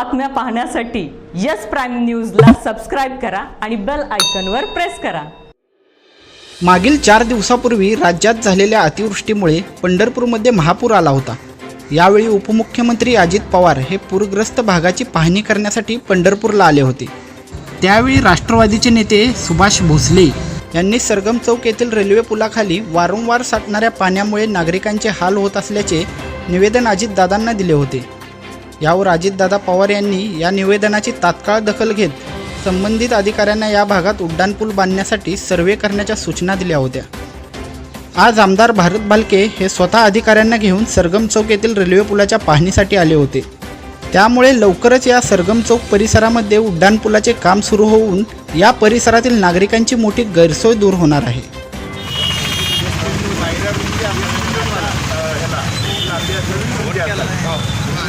बातम्या पाहण्यासाठी yes prime न्यूजला सबस्क्राईब करा आणि बेल आयकनवर प्रेस करा. मागील चार दिवसापूर्वी राज्यात झालेल्या अतिवृष्टीमुळे पंढरपूरमध्ये महापूर आला होता. यावेळी उपमुख्यमंत्री अजित पवार हे पूरग्रस्त भागाची पाहणी करण्यासाठी पंढरपूरला आले होते. त्यावेळी राष्ट्रवादीचे नेते सुभाष भोसले यांनी सरगम चौक येथील रेल्वे पुलाखाली वारंवार साठणाऱ्या पाण्यामुळे नागरिकांचे हाल होत असल्याचे निवेदन अजितदादांना दिले होते. यावर अजितदादा पवार यांनी या निवेदनाची तात्काळ दखल घेत संबंधित अधिकाऱ्यांना या भागात उड्डाणपूल बांधण्यासाठी सर्वे करण्याच्या सूचना दिल्या होत्या. आज आमदार भारत भालके हे स्वतः अधिकाऱ्यांना घेऊन सरगम चौक येथील रेल्वे पुलाच्या पाहणीसाठी आले होते. त्यामुळे लवकरच या सरगम चौक परिसरामध्ये उड्डाणपुलाचे काम सुरू होऊन या परिसरातील नागरिकांची मोठी गैरसोय दूर होणार आहे.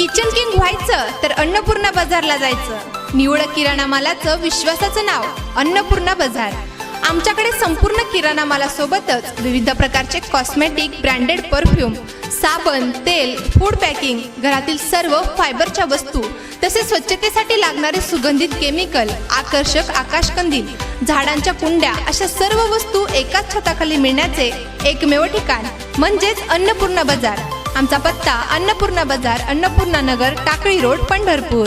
किचन किंग व्हायचं तर अन्नपूर्णा बाजारला जायचं. निवड किराणा मालाचं विश्वासाचं नाव अन्नपूर्णा बाजार. आमच्याकडे संपूर्ण किराणा मालासोबतच विविध प्रकारचे कॉस्मेटिक ब्रँडेड परफ्यूम साबण तेल फूड पॅकिंग घरातील सर्व फायबरच्या वस्तू तसेच स्वच्छतेसाठी लागणारे सुगंधित केमिकल आकर्षक आकाशकंदील झाडांच्या कुंड्या अशा सर्व वस्तू एकाच छताखाली मिळण्याचे एकमेव ठिकाण म्हणजेच अन्नपूर्णा बाजार. आमचा पत्ता अन्नपूर्णा बाजार अन्नपूर्णा नगर टाकळी रोड पंढरपूर.